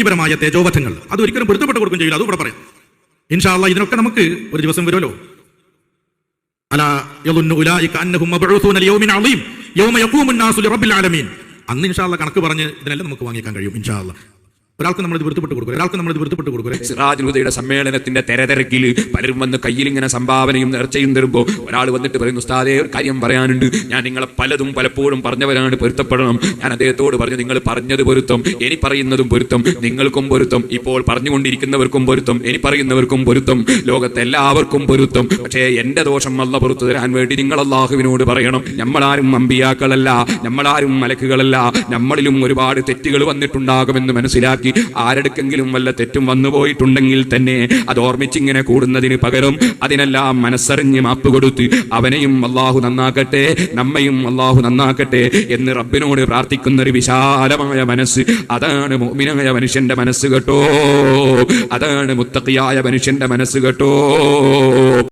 വ്യക്തിപരമായ തേജോവധങ്ങൾ. അത് ഒരിക്കലും പൊരുത്തപ്പെട്ട് കൊടുക്കും ചെയ്യില്ല. അതുകൂടെ പറയാം. ഇൻഷാല്ല ഇതിനൊക്കെ നമുക്ക് ഒരു ദിവസം വരുമല്ലോ. അന്ന് ഇൻഷാല്ല കണക്ക് പറഞ്ഞ് ഇതിനെല്ലാം നമുക്ക് വാങ്ങിക്കാൻ കഴിയും ഇൻഷാല്ല ഒരാൾക്ക് നമ്മൾ ഇത് പൊരുത്തപ്പെട്ട് കൊടുക്കും ഒരാൾക്ക് നമ്മൾ ഇത് പൊരുത്തപ്പെട്ട് കൊടുക്കും സിറാജ് ഹുദയുടെ സമ്മേളനത്തിന്റെ തെരതിരക്കിൽ പലരും വന്ന് കയ്യിൽ ഇങ്ങനെ സംഭാവനയും നേർച്ചയും തരുമ്പോൾ ഒരാൾ വന്നിട്ട് പറയുന്നു ഉസ്താദേ ഒരു കാര്യം പറയാനുണ്ട്. ഞാൻ നിങ്ങളെ പലതും പലപ്പോഴും പറഞ്ഞവരാണ് പൊരുത്തപ്പെടണം. ഞാൻ അദ്ദേഹത്തോട് പറഞ്ഞു നിങ്ങൾ പറഞ്ഞത് പൊരുത്തം ഇനി പറയുന്നതും പൊരുത്തം നിങ്ങൾക്കും പൊരുത്തം ഇപ്പോൾ പറഞ്ഞുകൊണ്ടിരിക്കുന്നവർക്കും പൊരുത്തം ഇനി പറയുന്നവർക്കും പൊരുത്തം ലോകത്തെ എല്ലാവർക്കും പൊരുത്തം. പക്ഷേ എന്റെ ദോഷം അല്ല പുറത്തു തരാൻ വേണ്ടി നിങ്ങൾ അള്ളാഹുവിനോട് പറയണം. നമ്മളാരും അമ്പിയാക്കളല്ല നമ്മളാരും മലക്കുകളല്ല നമ്മളിലും ഒരുപാട് തെറ്റുകൾ വന്നിട്ടുണ്ടാകുമെന്ന് ആരെടുക്കെങ്കിലും വല്ല തെറ്റും വന്നു പോയിട്ടുണ്ടെങ്കിൽ തന്നെ അത് ഓർമ്മിച്ചിങ്ങനെ കൂടുന്നതിന് പകരം അതിനെല്ലാം മനസ്സറിഞ്ഞ് മാപ്പ് കൊടുത്ത് അവനെയും അള്ളാഹു നന്നാക്കട്ടെ നമ്മയും അള്ളാഹു നന്നാക്കട്ടെ എന്ന് റബ്ബിനോട് പ്രാർത്ഥിക്കുന്ന ഒരു വിശാലമായ മനസ്സ്. അതാണ് മോമിനായ മനുഷ്യന്റെ മനസ്സ് കേട്ടോ. അതാണ് മുത്തക്കിയായ മനുഷ്യന്റെ മനസ്സ് കേട്ടോ.